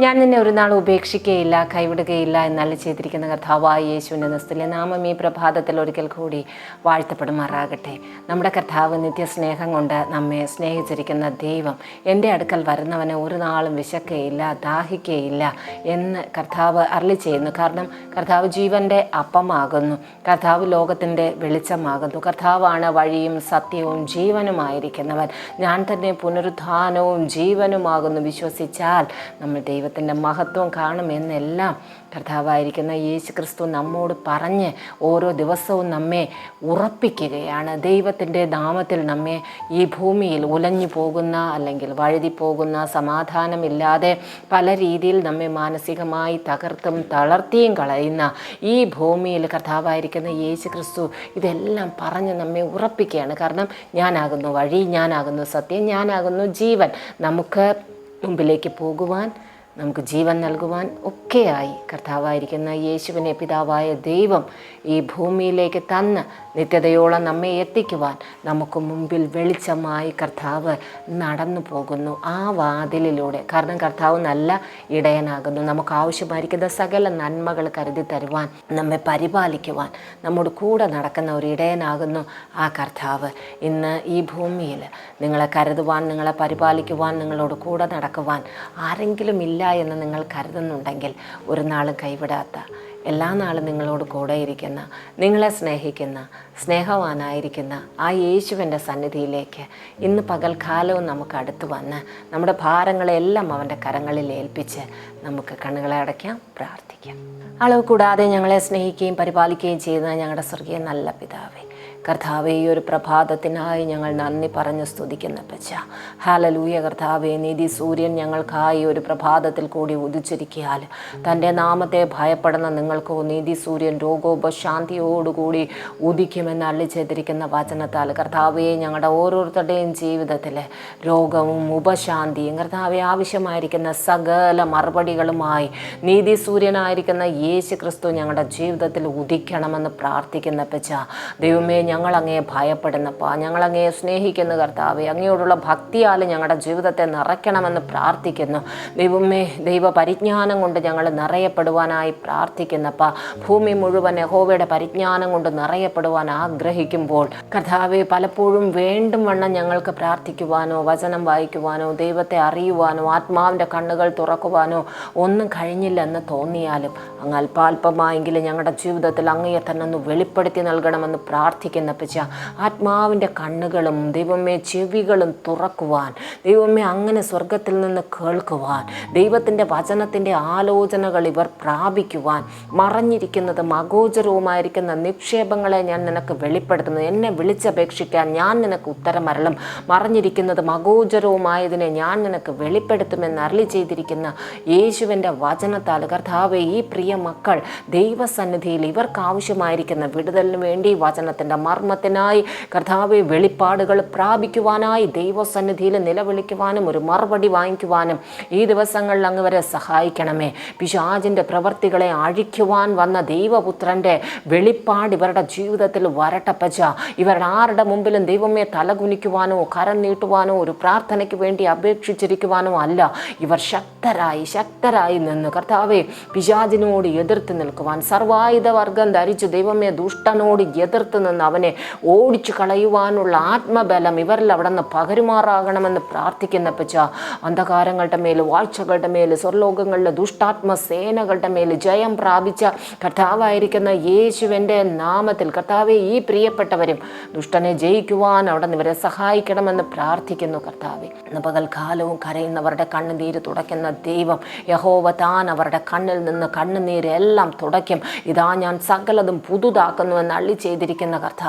ഞാൻ നിന്നെ ഒരു നാൾ ഉപേക്ഷിക്കുകയില്ല കൈവിടുകയില്ല എന്നല്ല ചെയ്തിരിക്കുന്ന കർത്താവായ യേശുവിന്റെ നസ്തിലെ നാമം ഈ പ്രഭാതത്തിൽ ഒരിക്കൽ കൂടി വാഴ്ത്തപ്പെടുമാറാകട്ടെ. നമ്മുടെ കർത്താവ് നിത്യസ്നേഹം കൊണ്ട് നമ്മെ സ്നേഹിച്ചിരിക്കുന്ന ദൈവം എന്റെ അടുക്കൽ വരുന്നവനെ ഒരു നാളും വിശക്കുകയില്ല ദാഹിക്കുകയില്ല എന്ന് കർത്താവ് അരളി ചെയ്യുന്നു. കാരണം കർത്താവ് ജീവന്റെ അപ്പമാകുന്നു കർത്താവ് ലോകത്തിന്റെ വെളിച്ചമാകുന്നു കർത്താവാണ് വഴിയും സത്യവും ജീവനുമായിരിക്കുന്നവൻ. ഞാൻ തന്നെ പുനരുദ്ധാനവും ജീവനുമാകുന്നു. വിശ്വസിച്ചാൽ നമ്മൾ ദൈവത്തിന്റെ മഹത്വം കാണുമെന്നെല്ലാം കർത്താവായിരിക്കുന്ന യേശു ക്രിസ്തു നമ്മോട് പറഞ്ഞ് ഓരോ ദിവസവും നമ്മെ ഉറപ്പിക്കുകയാണ്. ദൈവത്തിന്റെ നാമത്തിൽ നമ്മെ ഈ ഭൂമിയിൽ ഉലഞ്ഞു പോകുന്ന അല്ലെങ്കിൽ വഴുതി പോകുന്ന സമാധാനമില്ലാതെ പല രീതിയിൽ നമ്മെ മാനസികമായി തകർത്തും തളർത്തിയും കളയുന്ന ഈ ഭൂമിയിൽ കർത്താവായിരിക്കുന്ന യേശു ക്രിസ്തു ഇതെല്ലാം പറഞ്ഞ് നമ്മെ ഉറപ്പിക്കുകയാണ്. കാരണം ഞാനാകുന്നു വഴി ഞാനാകുന്നു സത്യം ഞാനാകുന്നു ജീവൻ. നമുക്ക് മുമ്പിലേക്ക് പോകുവാൻ നമുക്ക് ജീവൻ നൽകുവാൻ ഒക്കെയായി കർത്താവായിരിക്കുന്ന യേശുവിനെ പിതാവായ ദൈവം ഈ ഭൂമിയിലേക്ക് തന്ന് നിത്യതയോളം നമ്മെ എത്തിക്കുവാൻ നമുക്ക് മുമ്പിൽ വെളിച്ചമായി കർത്താവ് നടന്നു പോകുന്നു. ആ വാതിലിലൂടെ. കാരണം കർത്താവ് നല്ല ഇടയനാകുന്നു. നമുക്ക് ആവശ്യമായിരിക്കുന്ന സകല നന്മകൾ കരുതി തരുവാൻ നമ്മെ പരിപാലിക്കുവാൻ നമ്മുടെ കൂടെ നടക്കുന്ന ഒരു ഇടയനാകുന്നു ആ കർത്താവ്. ഇന്ന് ഈ ഭൂമിയിൽ നിങ്ങളെ കരുതുവാൻ നിങ്ങളെ പരിപാലിക്കുവാൻ നിങ്ങളോട് കൂടെ നടക്കുവാൻ ആരെങ്കിലും ഇല്ല എന്ന് നിങ്ങൾ കരുതുന്നുണ്ടെങ്കിൽ ഒരു നാളും കൈവിടാത്ത എല്ലാ നാളും നിങ്ങളോട് കൂടെ ഇരിക്കുന്ന നിങ്ങളെ സ്നേഹിക്കുന്ന സ്നേഹവാനായിരിക്കുന്ന ആ യേശുവിന്റെ സന്നിധിയിലേക്ക് ഇന്ന് പകൽക്കാലവും നമുക്ക് അടുത്ത് വന്ന് നമ്മുടെ ഭാരങ്ങളെല്ലാം അവന്റെ കരങ്ങളിൽ ഏൽപ്പിച്ച് നമുക്ക് കണ്ണുകളെ അടയ്ക്കാം പ്രാർത്ഥിക്കാം. അളവ് കൂടാതെ ഞങ്ങളെ സ്നേഹിക്കുകയും പരിപാലിക്കുകയും ചെയ്യുന്ന ഞങ്ങളുടെ സ്വർഗീയ നല്ല പിതാവേ കർത്താവെ ഈ ഒരു പ്രഭാതത്തിനായി ഞങ്ങൾ നന്ദി പറഞ്ഞ് സ്തുതിക്കുന്ന പച്ച ഹാലലൂയ കർത്താവെ നീതി സൂര്യൻ ഞങ്ങൾക്കായി ഒരു പ്രഭാതത്തിൽ കൂടി ഉദിച്ചിരിക്കിയാൽ തന്റെ നാമത്തെ ഭയപ്പെടുന്ന നിങ്ങൾക്കോ നീതി സൂര്യൻ രോഗോപശാന്തിയോടുകൂടി ഉദിക്കുമെന്ന് അള്ളി ചെയ്തിരിക്കുന്ന വചനത്താൽ കർത്താവെ ഞങ്ങളുടെ ഓരോരുത്തരുടെയും ജീവിതത്തിൽ രോഗവും ഉപശാന്തിയും കർത്താവെ ആവശ്യമായിരിക്കുന്ന സകല മറുപടികളുമായി നീതി സൂര്യനായിരിക്കുന്ന യേശു ക്രിസ്തു ഞങ്ങളുടെ ജീവിതത്തിൽ ഉദിക്കണമെന്ന് പ്രാർത്ഥിക്കുന്ന പച്ച ദൈവമേ ഞങ്ങൾ അങ്ങയെ ഭയപ്പെടുന്നപ്പാ ഞങ്ങൾ അങ്ങയെ സ്നേഹിക്കുന്ന കർത്താവെ അങ്ങയോടുള്ള ഭക്തിയാൽ ഞങ്ങളുടെ ജീവിതത്തെ നിറയ്ക്കണമെന്ന് പ്രാർത്ഥിക്കുന്നു. ദൈവമേ ദൈവ പരിജ്ഞാനം കൊണ്ട് ഞങ്ങൾ നിറയപ്പെടുവാനായി പ്രാർത്ഥിക്കുന്നപ്പ ഭൂമി മുഴുവൻ യഹോവയുടെ പരിജ്ഞാനം കൊണ്ട് നിറയപ്പെടുവാൻ ആഗ്രഹിക്കുമ്പോൾ കർത്താവെ പലപ്പോഴും വേണ്ടും വണ്ണം ഞങ്ങൾക്ക് പ്രാർത്ഥിക്കുവാനോ വചനം വായിക്കുവാനോ ദൈവത്തെ അറിയുവാനോ ആത്മാവിന്റെ കണ്ണുകൾ തുറക്കുവാനോ ഒന്നും കഴിഞ്ഞില്ലെന്ന് തോന്നിയാലും അങ്ങ് അല്പാൽപമായെങ്കിലും ഞങ്ങളുടെ ജീവിതത്തിൽ അങ്ങയെ തന്നെ ഒന്ന് വെളിപ്പെടുത്തി നൽകണമെന്ന് പ്രാർത്ഥിക്കുന്ന. പച്ച ആത്മാവിന്റെ കണ്ണുകളും ദൈവമേ ചെവികളും തുറക്കുവാൻ ദൈവമേ അങ്ങനെ സ്വർഗത്തിൽ നിന്ന് കേൾക്കുവാൻ ദൈവത്തിന്റെ വചനത്തിന്റെ ആലോചനകൾ ഇവർ പ്രാപിക്കുവാൻ മറഞ്ഞിരിക്കുന്നതും അഗോചരവുമായിരിക്കുന്ന നിക്ഷേപങ്ങളെ ഞാൻ നിനക്ക് വെളിപ്പെടുത്തുന്നു. എന്നെ വിളിച്ചപേക്ഷിക്കാൻ ഞാൻ നിനക്ക് ഉത്തരമരളും. മറഞ്ഞിരിക്കുന്നതും അഗോചരവുമായതിനെ ഞാൻ നിനക്ക് വെളിപ്പെടുത്തുമെന്ന് അരളി ചെയ്തിരിക്കുന്ന യേശുവിന്റെ വചനത്താൽ കർത്താവെ ഈ പ്രിയ മക്കൾ ദൈവസന്നിധിയിൽ ഇവർക്ക് ആവശ്യമായിരിക്കുന്ന വിടുതലിന് വേണ്ടി വചനത്തിന്റെ മർമ്മത്തിനായി കർത്താവെ വെളിപ്പാടുകൾ പ്രാപിക്കുവാനായി ദൈവസന്നിധിയിൽ നിലവിളിക്കുവാനും ഒരു മറുപടി വാങ്ങിക്കുവാനും ഈ ദിവസങ്ങളിൽ അങ്ങ് വരെ സഹായിക്കണമേ. പിശാജിന്റെ പ്രവൃത്തികളെ അഴിക്കുവാൻ വന്ന ദൈവപുത്രന്റെ വെളിപ്പാട് ഇവരുടെ ജീവിതത്തിൽ വരട്ടപ്പച്ച ഇവരുടെ ആരുടെ മുമ്പിലും ദൈവമേ തലകുനിക്കുവാനോ കരം നീട്ടുവാനോ ഒരു പ്രാർത്ഥനയ്ക്ക് വേണ്ടി അപേക്ഷിച്ചിരിക്കുവാനോ അല്ല. ഇവർ ശക്തരായി ശക്തരായി നിന്ന് കർത്താവെ പിശാജിനോട് എതിർത്ത് നിൽക്കുവാൻ സർവായുധ വർഗം ധരിച്ചു ദൈവമേ ദുഷ്ടനോട് എതിർത്ത് നിന്ന് അവനെ ഓടിച്ചു കളയുവാനുള്ള ആത്മബലം ഇവരിൽ അവിടെ നിന്ന് പകരുമാറാകണമെന്ന് പ്രാർത്ഥിക്കുന്ന പച്ച അന്ധകാരങ്ങളുടെ മേൽ വാഴ്ചകളുടെ മേൽ സ്വർലോകങ്ങളിലെ ദുഷ്ടാത്മ സേനകളുടെ മേൽ ജയം പ്രാപിച്ച കർത്താവായിരിക്കുന്ന യേശുവിന്റെ നാമത്തിൽ കർത്താവെ ഈ പ്രിയപ്പെട്ടവരും ദുഷ്ടനെ ജയിക്കുവാൻ അവിടെ നിന്ന് ഇവരെ സഹായിക്കണമെന്ന് പ്രാർത്ഥിക്കുന്നു കർത്താവെ. പകൽക്കാലവും കരയുന്നവരുടെ കണ്ണുനീര് തുടയ്ക്കുന്ന ദൈവം യഹോവ താൻ അവരുടെ കണ്ണിൽ നിന്ന് കണ്ണുനീരെല്ലാം തുടയ്ക്കും. ഇതാ ഞാൻ സകലതും പുതുതാക്കുന്നുവെന്ന് അള്ളി ചെയ്തിരിക്കുന്ന കർത്താവ്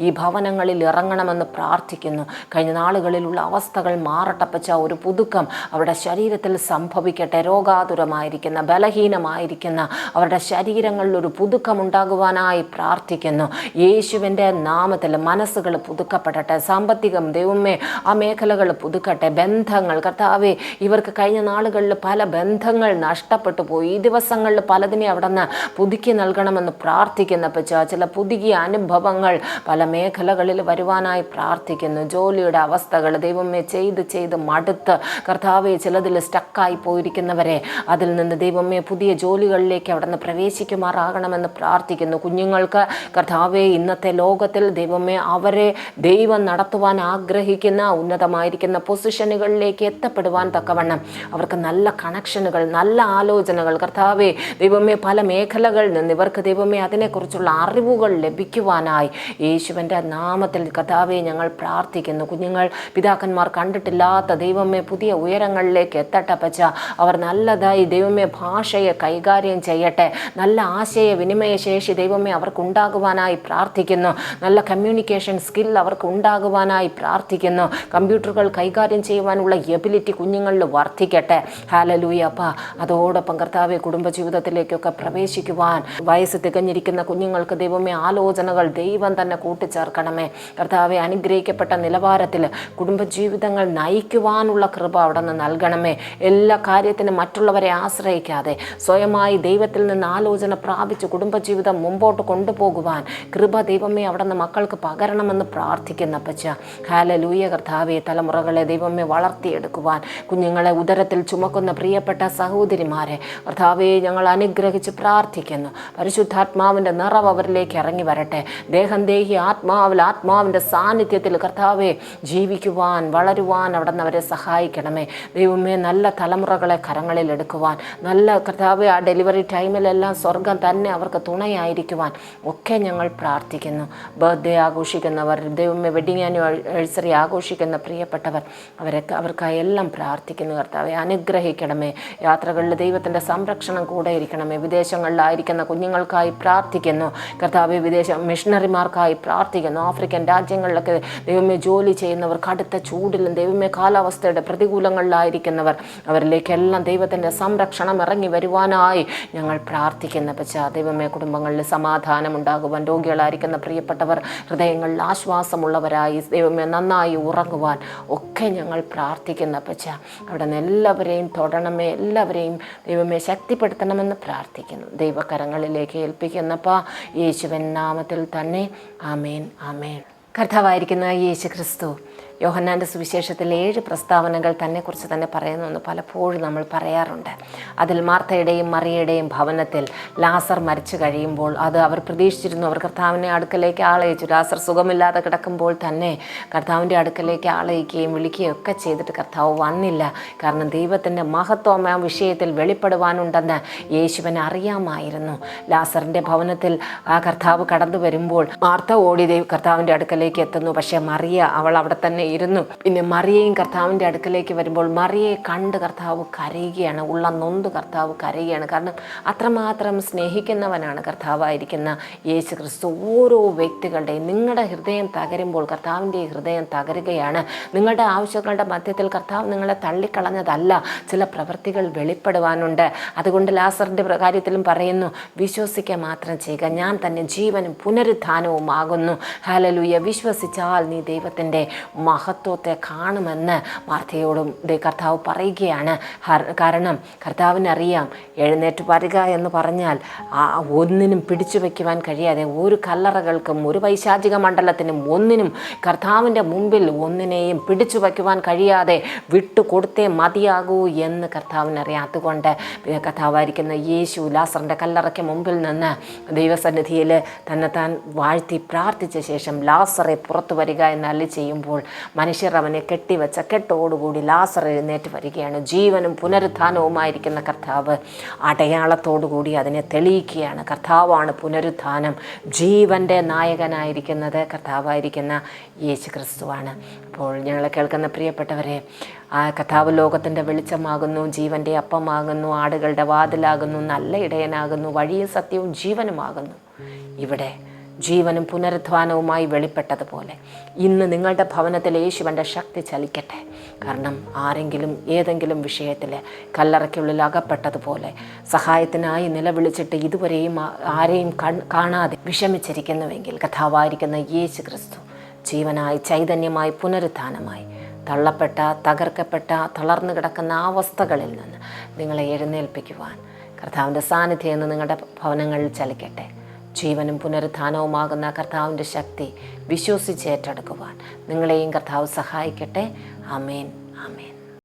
ഈ ഭവനങ്ങളിൽ ഇറങ്ങണമെന്ന് പ്രാർത്ഥിക്കുന്നു. കഴിഞ്ഞ നാളുകളിലുള്ള അവസ്ഥകൾ മാറട്ടപ്പച്ച ഒരു പുതുക്കം അവരുടെ ശരീരത്തിൽ സംഭവിക്കട്ടെ. രോഗാതുരമായിരിക്കുന്ന ബലഹീനമായിരിക്കുന്ന അവരുടെ ശരീരങ്ങളിൽ ഒരു പുതുക്കം ഉണ്ടാകുവാനായി പ്രാർത്ഥിക്കുന്നു. യേശുവിന്റെ നാമത്തിൽ മനസ്സുകൾ പുതുക്കപ്പെടട്ടെ. സാമ്പത്തികം ദൈവമേ ആ മേഖലകൾ പുതുക്കട്ടെ. ബന്ധങ്ങൾ കർത്താവെ ഇവർക്ക് കഴിഞ്ഞ നാളുകളിൽ പല ബന്ധങ്ങൾ നഷ്ടപ്പെട്ടു പോയി. ഈ ദിവസങ്ങളിൽ പലതിനെ അവിടെ നിന്ന് പുതുക്കി നൽകണമെന്ന് പ്രാർത്ഥിക്കുന്ന പച്ച ചില പുതുക്കിയ അനുഭവങ്ങൾ പല മേഖലകളിൽ വരുവാനായി പ്രാർത്ഥിക്കുന്നു. ജോലിയുടെ അവസ്ഥകൾ ദൈവമേ ചെയ്ത് ചെയ്ത് മടുത്ത് കർത്താവെ ചിലതിൽ സ്റ്റക്കായി പോയിരിക്കുന്നവരെ അതിൽ നിന്ന് ദൈവമേ പുതിയ ജോലികളിലേക്ക് അവിടെ നിന്ന് പ്രവേശിക്കുമാറാകണമെന്ന് പ്രാർത്ഥിക്കുന്നു. കുഞ്ഞുങ്ങൾക്ക് കർത്താവെ ഇന്നത്തെ ലോകത്തിൽ ദൈവമേ അവരെ ദൈവം നടത്തുവാൻ ആഗ്രഹിക്കുന്ന ഉന്നതമായിരിക്കുന്ന പൊസിഷനുകളിലേക്ക് എത്തപ്പെടുവാൻ തക്കവണ്ണം അവർക്ക് നല്ല കണക്ഷനുകൾ നല്ല ആലോചനകൾ കർത്താവെ ദൈവമേ പല മേഖലകളിൽ നിന്ന് ഇവർക്ക് ദൈവമേ അതിനെക്കുറിച്ചുള്ള അറിവുകൾ ലഭിക്കുവാനായി യേശുവിന്റെ നാമത്തിൽ കഥാവെ ഞങ്ങൾ പ്രാർത്ഥിക്കുന്നു. കുഞ്ഞുങ്ങൾ പിതാക്കന്മാർ കണ്ടിട്ടില്ലാത്ത ദൈവമേ പുതിയ ഉയരങ്ങളിലേക്ക് എത്തട്ടെ പച്ച അവർ നല്ലതായി ദൈവമേ ഭാഷയെ കൈകാര്യം ചെയ്യട്ടെ. നല്ല ആശയ വിനിമയ ശേഷി ദൈവമേ അവർക്ക് ഉണ്ടാകുവാനായി പ്രാർത്ഥിക്കുന്നു. നല്ല കമ്മ്യൂണിക്കേഷൻ സ്കിൽ അവർക്ക് ഉണ്ടാകുവാനായി പ്രാർത്ഥിക്കുന്നു. കമ്പ്യൂട്ടറുകൾ കൈകാര്യം ചെയ്യുവാനുള്ള എബിലിറ്റി കുഞ്ഞുങ്ങളിൽ വർദ്ധിക്കട്ടെ. ഹാലലൂയ അപ്പ. അതോടൊപ്പം കർത്താവെ കുടുംബജീവിതത്തിലേക്കൊക്കെ പ്രവേശിക്കുവാൻ വയസ്സ് തികഞ്ഞിരിക്കുന്ന കുഞ്ഞുങ്ങൾക്ക് ദൈവമേ ആലോചനകൾ ദൈവം തന്നെ കൂട്ടിച്ചേർക്കണമേ. കർത്താവെ അനുഗ്രഹിക്കപ്പെട്ട നിലവാരത്തിൽ കുടുംബജീവിതങ്ങൾ നയിക്കുവാനുള്ള കൃപ അവിടെ നിന്ന് നൽകണമേ. എല്ലാ കാര്യത്തിനും മറ്റുള്ളവരെ ആശ്രയിക്കാതെ സ്വയമായി ദൈവത്തിൽ നിന്ന് ആലോചന പ്രാപിച്ച് കുടുംബജീവിതം മുമ്പോട്ട് കൊണ്ടുപോകുവാൻ കൃപ ദൈവമേ അവിടെ നിന്ന് മക്കൾക്ക് പകരണമെന്ന് പ്രാർത്ഥിക്കുന്ന പച്ച ഹാലലൂയ കർത്താവെ തലമുറകളെ ദൈവമേ വളർത്തിയെടുക്കുവാൻ കുഞ്ഞുങ്ങളെ ഉദരത്തിൽ ചുമക്കുന്ന പ്രിയപ്പെട്ട സഹോദരിമാരെ കർത്താവെ ഞങ്ങൾ അനുഗ്രഹിച്ച് പ്രാർത്ഥിക്കുന്നു. പരിശുദ്ധാത്മാവിന്റെ നിറവ് അവരിലേക്ക് ഇറങ്ങി വരട്ടെ. ദേഹം ദേഹി ആത്മാവിൽ ആത്മാവിന്റെ സാന്നിധ്യത്തിൽ കർത്താവെ ജീവിക്കുവാൻ വളരുവാൻ അവിടെ നിന്ന് അവരെ സഹായിക്കണമേ. ദൈവമേ നല്ല തലമുറകളെ കരങ്ങളിൽ എടുക്കുവാൻ നല്ല കർത്താവെ ആ ഡെലിവറി ടൈമിലെല്ലാം സ്വർഗം തന്നെ അവർക്ക് തുണയായിരിക്കുവാൻ ഒക്കെ ഞങ്ങൾ പ്രാർത്ഥിക്കുന്നു. ബർത്ത്ഡേ ആഘോഷിക്കുന്നവർ ദൈവമേ വെഡിങ് ആനിവേഴ്സറി ആഘോഷിക്കുന്ന പ്രിയപ്പെട്ടവർ അവരൊക്കെ അവർക്കായി എല്ലാം പ്രാർത്ഥിക്കുന്നു കർത്താവെ. അനുഗ്രഹിക്കണമേ. യാത്രകളിൽ ദൈവത്തിന്റെ സംരക്ഷണം കൂടെ ഇരിക്കണമേ. വിദേശങ്ങളിലായിരിക്കുന്ന കുഞ്ഞുങ്ങൾക്കായി പ്രാർത്ഥിക്കുന്നു. കർത്താവെ വിദേശ മിഷണറിമാർക്കായി പ്രാർത്ഥിക്കുന്നു. ആഫ്രിക്കൻ രാജ്യങ്ങളിലൊക്കെ ദൈവമേ ജോലി ചെയ്യുന്നവർ കടുത്ത ചൂടിലും ദൈവമേ കാലാവസ്ഥയുടെ പ്രതികൂലങ്ങളിലായിരിക്കുന്നവർ അവരിലേക്കെല്ലാം ദൈവത്തിന്റെ സംരക്ഷണം ഇറങ്ങി വരുവാനായി ഞങ്ങൾ പ്രാർത്ഥിക്കുന്ന. പച്ച ദൈവമേ കുടുംബങ്ങളിൽ സമാധാനം ഉണ്ടാകുവാൻ രോഗികളായിരിക്കുന്ന പ്രിയപ്പെട്ടവർ ഹൃദയങ്ങളിൽ ആശ്വാസമുള്ളവരായി ദൈവമേ നന്നായി ഉറങ്ങുവാൻ ഒക്കെ ഞങ്ങൾ പ്രാർത്ഥിക്കുന്ന. പച്ച അവിടെ നിന്ന് എല്ലാവരെയും തൊടണമേ എല്ലാവരെയും ദൈവമേ ശക്തിപ്പെടുത്തണമെന്ന് പ്രാർത്ഥിക്കുന്നു. ദൈവകരങ്ങളിലേക്ക് ഏൽപ്പിക്കുന്നപ്പ യേശുവൻ നാമത്തിൽ തന്നെ ആമേൻ ആമേൻ. കർത്താവായിരിക്കുന്ന യേശു ക്രിസ്തു യോഹന്നാന്റെ സുവിശേഷത്തിൽ ഏഴ് പ്രസ്താവനകൾ തന്നെ തന്നെക്കുറിച്ച് തന്നെ പറയുന്നുവെന്ന് പലപ്പോഴും നമ്മൾ പറയാറുണ്ട്. അതിൽ മാർത്തയുടെയും മറിയയുടെയും ഭവനത്തിൽ ലാസർ മരിച്ചു കഴിയുമ്പോൾ അത് അവർ പ്രതീക്ഷിച്ചിരുന്നു. അവർ കർത്താവിനെ അടുക്കലേക്ക് ആളയച്ചു. ലാസർ സുഖമില്ലാതെ കിടക്കുമ്പോൾ തന്നെ കർത്താവിന്റെ അടുക്കലേക്ക് ആളയിക്കുകയും വിളിക്കുകയും ഒക്കെ ചെയ്തിട്ട് കർത്താവ് വന്നില്ല. കാരണം ദൈവത്തിന്റെ മഹത്വം ആ വിഷയത്തിൽ വെളിപ്പെടുവാനുണ്ടെന്ന് യേശുവൻ അറിയാമായിരുന്നു. ലാസറിന്റെ ഭവനത്തിൽ ആ കർത്താവ് കടന്നു വരുമ്പോൾ മാർത്ത ഓടി ദൈവ കർത്താവിന്റെ അടുക്കലേക്ക് എത്തുന്നു. പക്ഷേ മറിയ അവൾ അവിടെ തന്നെ ഇരുന്നു. പിന്നെ മറിയയും കർത്താവിന്റെ അടുക്കലേക്ക് വരുമ്പോൾ മറിയയെ കണ്ട് കർത്താവ് കരയുകയാണ്. ഉള്ള നൊന്ത് കർത്താവ് കരയുകയാണ്. കാരണം അത്രമാത്രം സ്നേഹിക്കുന്നവനാണ് കർത്താവായിരിക്കുന്ന യേശു ക്രിസ്തു ഓരോ വ്യക്തികളുടെയും നിങ്ങളുടെ ഹൃദയം തകരുമ്പോൾ കർത്താവിന്റെ ഹൃദയം തകരുകയാണ്. നിങ്ങളുടെ ആവശ്യങ്ങളുടെ മധ്യത്തിൽ കർത്താവ് നിങ്ങളെ തള്ളിക്കളഞ്ഞതല്ല. ചില പ്രവൃത്തികൾ വെളിപ്പെടുവാനുണ്ട്. അതുകൊണ്ട് ലാസറിന്റെ കാര്യത്തിലും പറയുന്നു വിശ്വസിക്കുക മാത്രം ചെയ്യുക. ഞാൻ തന്നെ ജീവനും പുനരുത്ഥാനവുമാകുന്നു ഹാലലൂയ വിശ്വസിച്ചാൽ നീ ദൈവത്തിന്റെ മഹത്വത്തെ കാണുമെന്ന് മാർത്തയോടും കർത്താവ് പറയുകയാണ്. കാരണം കർത്താവിനറിയാം എഴുന്നേറ്റ് വരിക എന്ന് പറഞ്ഞാൽ ആ ഒന്നിനും പിടിച്ചു വയ്ക്കുവാൻ കഴിയാതെ ഒരു കല്ലറകൾക്കും ഒരു പൈശാചിക മണ്ഡലത്തിനും ഒന്നിനും കർത്താവിന്റെ മുമ്പിൽ ഒന്നിനെയും പിടിച്ചു വയ്ക്കുവാൻ കഴിയാതെ വിട്ടുകൊടുത്തേ മതിയാകൂ എന്ന് കർത്താവിനറിയാം. അതുകൊണ്ട് കഥാവായിരിക്കുന്ന യേശു ലാസറിന്റെ കല്ലറയ്ക്ക് മുമ്പിൽ നിന്ന് ദൈവസന്നിധിയിൽ തന്നെ താൻ വാഴ്ത്തി പ്രാർത്ഥിച്ച ശേഷം ലാസറെ പുറത്തു വരിക എന്നല്ല ചെയ്യുമ്പോൾ മനുഷ്യർ അവനെ കെട്ടിവെച്ച കെട്ടോടുകൂടി ലാസർ എഴുന്നേറ്റ് വരികയാണ്. ജീവനും പുനരുത്ഥാനവുമായിരിക്കുന്ന കർത്താവ് അടയാളത്തോടുകൂടി അതിനെ തെളിയിക്കുകയാണ്. കർത്താവാണ് പുനരുത്ഥാനം. ജീവന്റെ നായകനായിരിക്കുന്നത് കർത്താവായിരിക്കുന്ന യേശു ക്രിസ്തുവാണ് അപ്പോൾ ഞങ്ങൾ കേൾക്കുന്ന പ്രിയപ്പെട്ടവരെ ആ കഥാവ് ലോകത്തിന്റെ വെളിച്ചമാകുന്നു ജീവന്റെ അപ്പമാകുന്നു ആടുകളുടെ വാതിലാകുന്നു നല്ല ഇടയനാകുന്നു വഴിയും സത്യവും ജീവനുമാകുന്നു. ഇവിടെ ജീവനും പുനരുദ്ധാനവുമായി വെളിപ്പെട്ടതുപോലെ ഇന്ന് നിങ്ങളുടെ ഭവനത്തിൽ യേശുവന്റെ ശക്തി ചലിക്കട്ടെ. കാരണം ആരെങ്കിലും ഏതെങ്കിലും വിഷയത്തിൽ കല്ലറയ്ക്കുള്ളിൽ അകപ്പെട്ടതുപോലെ സഹായത്തിനായി നിലവിളിച്ചിട്ട് ഇതുവരെയും ആരെയും കാണാതെ വിഷമിച്ചിരിക്കുന്നുവെങ്കിൽ കഥാവായിരിക്കുന്ന യേശു ക്രിസ്തു ജീവനായി ചൈതന്യമായി പുനരുദ്ധാനമായി തള്ളപ്പെട്ട തകർക്കപ്പെട്ട തളർന്നു കിടക്കുന്ന അവസ്ഥകളിൽ നിന്ന് നിങ്ങളെ എഴുന്നേൽപ്പിക്കുവാൻ കർത്താവിന്റെ സാന്നിധ്യം എന്ന് നിങ്ങളുടെ ഭവനങ്ങളിൽ ചലിക്കട്ടെ. ജീവനും പുനരുത്ഥാനവുമാകുന്ന കർത്താവിന്റെ ശക്തി വിശ്വസിച്ച് ഏറ്റെടുക്കുവാൻ. നിങ്ങളെയും കർത്താവ് സഹായിക്കട്ടെ. അമേൻ അമേൻ